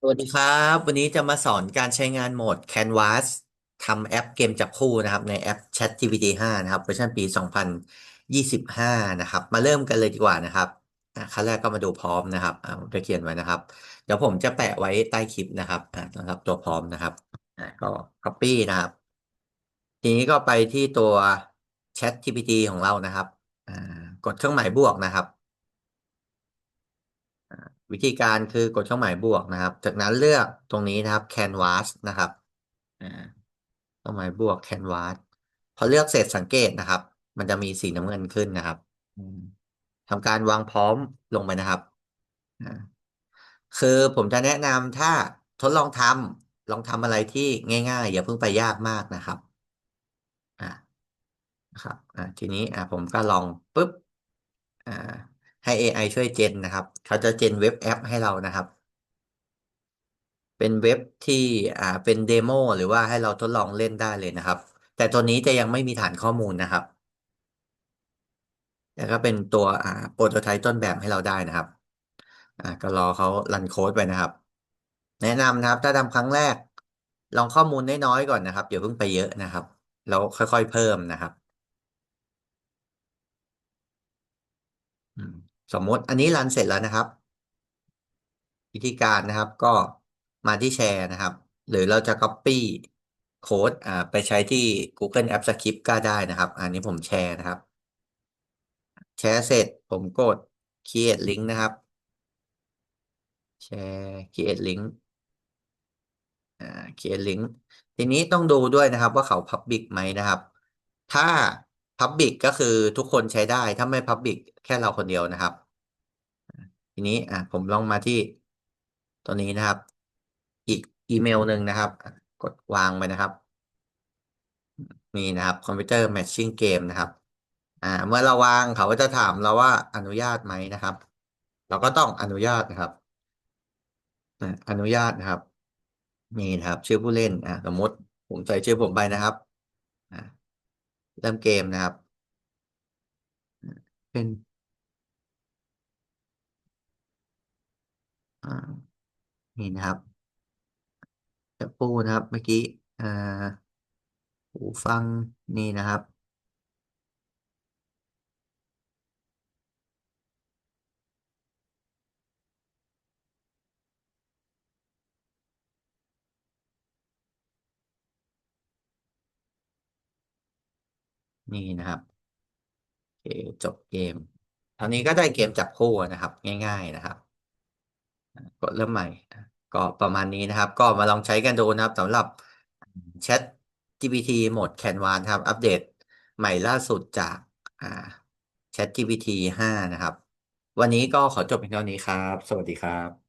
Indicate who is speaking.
Speaker 1: สวัสดีครับ วันนี้จะมาสอนการใช้งานโหมด Canvas ทำแอปเกมจับคู่นะครับ ในแอป ChatGPT 5 นะครับเวอร์ชันปี 2025 นะครับ มาเริ่มกันเลยดีกว่านะครับอะขั้นแรกก็มาดูพร้อมนะครับอ่าผมจะเขียนไว้นะครับ เดี๋ยวผมจะแปะไว้ใต้คลิปนะครับอ่าสำหรับตัวพร้อมนะครับอ่าก็ Copy นะครับ ทีนี้ก็ไปที่ตัว ChatGPT ของเรานะครับอ่ากดเครื่องหมายบวกนะครับ วิธีการคือกดเครื่องหมายบวกนะครับ จากนั้นเลือกตรงนี้นะครับ Canvas นะครับเครื่องหมายบวก Canvas พอเลือกเสร็จสังเกตนะครับ มันจะมีสีน้ำเงินขึ้นนะครับทำการวางพร้อมลงไปนะครับคือผมจะแนะนำถ้าทดลองทำลองทำอะไรที่ง่ายๆ อย่าเพิ่งไปยากมากนะครับอ่านะครับอ่าทีนี้อ่าผมก็ลองปุ๊บอ่า ให้ AI ช่วยเจนนะครับ เขาจะเจนเว็บแอปให้เรานะครับ เป็นเว็บที่อ่าเป็นเดโมหรือว่าให้เราทดลองเล่นได้เลยนะครับ แต่ตัวนี้จะยังไม่มีฐานข้อมูลนะครับแต่ก็เป็นตัวอ่าโปรโตไทป์ต้นแบบให้เราได้นะครับอ่าก็รอเขารันโค้ดไปนะครับ แนะนำนะครับ ถ้าทำครั้งแรก ลองข้อมูลน้อยๆก่อนนะครับอย่าเพิ่งไปเยอะนะครับ แล้วค่อยๆเพิ่มนะครับอืม สมมติอันนี้รันเสร็จแล้วนะครับ วิธีการนะครับก็มาที่แชร์นะครับ หรือเราจะ Copy โค้ดอ่าไปใช้ที่ Google App Script ก็ได้นะครับ อันนี้ผมแชร์นะครับ แชร์เสร็จผมกด create link นะครับ แชร์ create link อ่า create link ทีนี้ต้องดูด้วยนะครับว่าเขา Public ไหมนะครับ ถ้า Public ก็คือทุกคนใช้ได้ ถ้าไม่ Public แค่เราคนเดียวนะครับ ทีนี้อ่าผมลองมาที่ตัวนี้นะครับ อีกอีเมลหนึ่งนะครับ กดวางไปนะครับ นี่นะครับคอมพิวเตอร์แมทชิ่งเกมนะครับ อ่า เมื่อเราวางเขาก็จะถามเราว่าอนุญาตไหมนะครับ เราก็ต้องอนุญาตนะครับอนุญาตนะครับ นี่นะครับ ชื่อผู้เล่นอ่าสมมติผมใส่ชื่อผมไปนะครับ เริ่มเกมนะครับ เป็นอ่านี่นะครับจะปูนะครับ เมื่อกี้อ่าหูฟังนี่นะครับ นี่นะครับโอเคจบเกมตอนนี้ก็ได้เกมจับคู่นะครับ ง่าย ๆนะครับ กดเริ่มใหม่ ก็ประมาณนี้นะครับ ก็มาลองใช้กันดูนะครับสำหรับ Chat GPT โหมด Canvas ครับ อัปเดตใหม่ล่าสุดจากอ่า Chat GPT 5 นะครับ วันนี้ก็ขอจบเพียงเท่านี้ครับ สวัสดีครับ